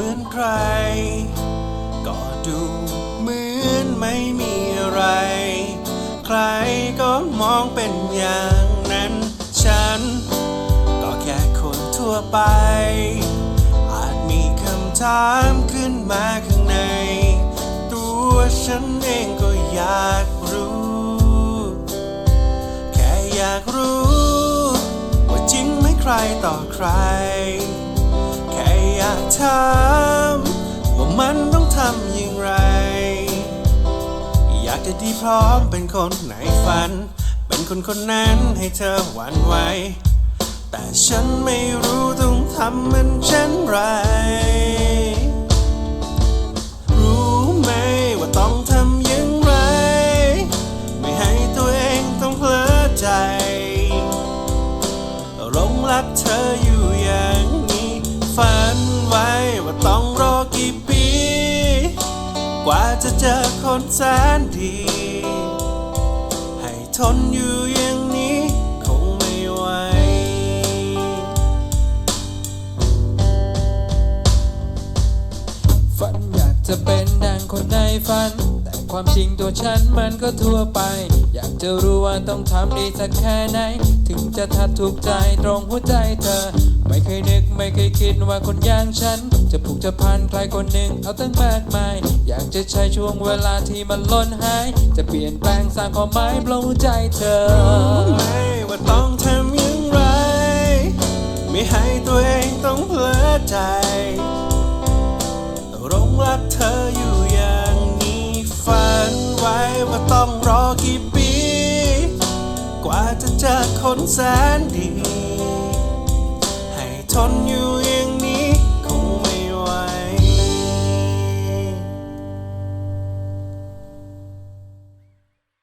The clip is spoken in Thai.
มือนใคร ก็ดูเหมือนไม่มีอะไร ใครก็มองเป็นอย่างนั้น ฉัน ก็แค่คนทั่วไป อาจมีคำถามขึ้นมาข้างใน ตัวฉันเองก็อยากรู้ แค่อยากรู้ ว่าจริงไหมใครต่อใคร ถามว่ามันต้องทำอย่างไร อยากจะดีพร้อมเป็นคนในฝัน เป็นคนคนนั้นให้เธอหวั่นไหวแต่ฉันไม่รู้ต้องทำมัน กว่าจะเจอคนแสนดี ให้ทนอยู่อย่างนี้คงไม่ไหว ฝันอยากจะเป็นดังคนในฝัน แต่ความจริงตัวฉันมันก็ทั่วไป อยากจะรู้ว่าต้องทำดีสักแค่ไหน ถึงจะทัดถูกใจตรงหัวใจเธอ คิดว่าคนอย่างฉัน จะผูกจะพันใครคนหนึ่งเอาตั้งมากมาย อยากจะใช้ช่วงเวลาที่มันล้นหาย จะเปลี่ยนแปลงสร้างความหมายปลงใจเธอไม่ว่าต้องทำอย่างไร ไม่ให้ตัวเองต้องเพลอใจหลงรักเธออยู่อย่างนี้ฝันไว้ว่าต้องรอกี่ปี กว่าจะเจอคนแสนดี ให้ทนอยู่